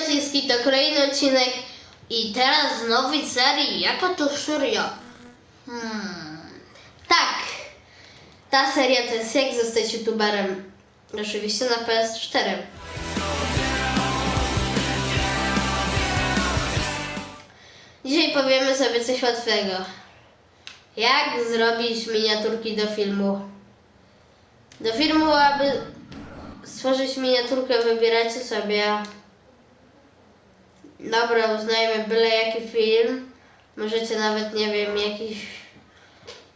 Maciejski, to kolejny odcinek i teraz z nowej serii. Jaka to seria? Hmm. Tak. Ta seria to jest jak zostać youtuberem. Oczywiście na PS4. Dzisiaj powiemy sobie coś łatwego. Jak zrobić miniaturki do filmu? Do filmu, aby stworzyć miniaturkę, wybieracie sobie. Dobra, uznajmy byle jaki film. Możecie nawet, nie wiem, jakiś.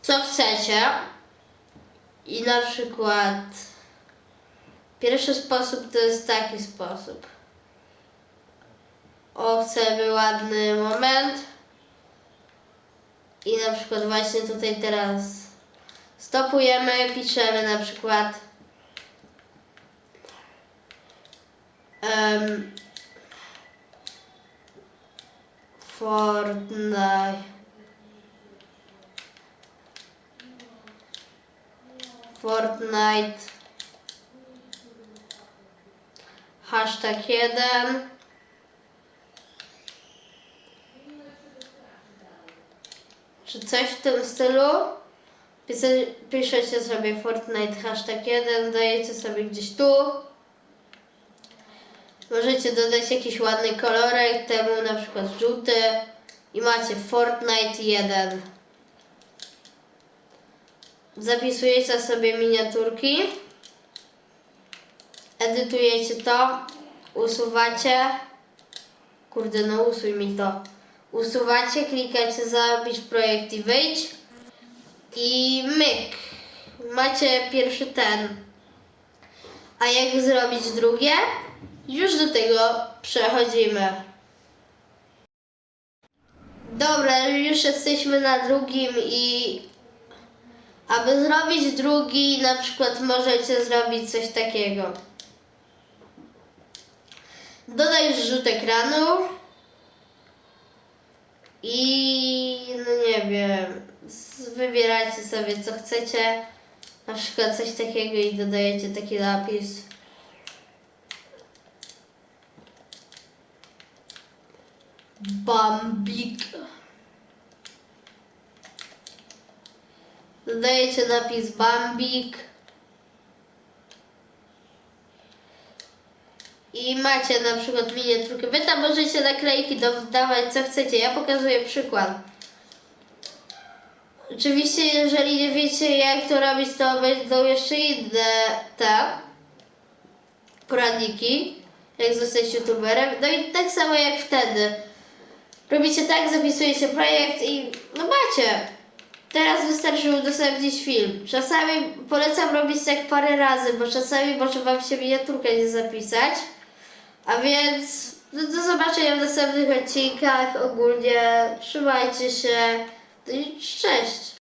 Co chcecie. I na przykład. Pierwszy sposób to jest taki sposób. O, chcemy ładny moment. I na przykład właśnie tutaj teraz stopujemy, piszemy na przykład em, Fortnite Fortnite hashtag 1 czy coś w tym stylu. Pisa- Piszecie sobie Fortnite hashtag 1, dajecie sobie gdzieś tu. Możecie dodać jakiś ładny kolorek, temu na przykład żółty i macie Fortnite 1. Zapisujecie sobie miniaturki, edytujecie to, usuwacie. Kurde, no usuj mi to. Usuwacie, klikacie zapisz projekt i wyjdź. I myk. Macie pierwszy ten. A jak zrobić drugie? Już do tego przechodzimy. Dobra, już jesteśmy na drugim i aby zrobić drugi, na przykład możecie zrobić coś takiego. Dodaj rzut ekranu i no nie wiem, wybieracie sobie co chcecie, na przykład coś takiego i dodajecie taki napis. Bambik. Dodajecie napis Bambik. I macie na przykład miniaturkę. Wy tam możecie naklejki dodawać co chcecie. Ja pokazuję przykład. Oczywiście, jeżeli nie wiecie jak to robić, to będą jeszcze inne te poradniki, jak zostać youtuberem. No i tak samo jak wtedy. Robicie tak, zapisujecie projekt i no macie. Teraz wystarczy udostępnić film. Czasami polecam robić tak parę razy, bo czasami może Wam się miniaturkę nie zapisać. A więc do zobaczenia w następnych odcinkach. Ogólnie trzymajcie się. No i cześć.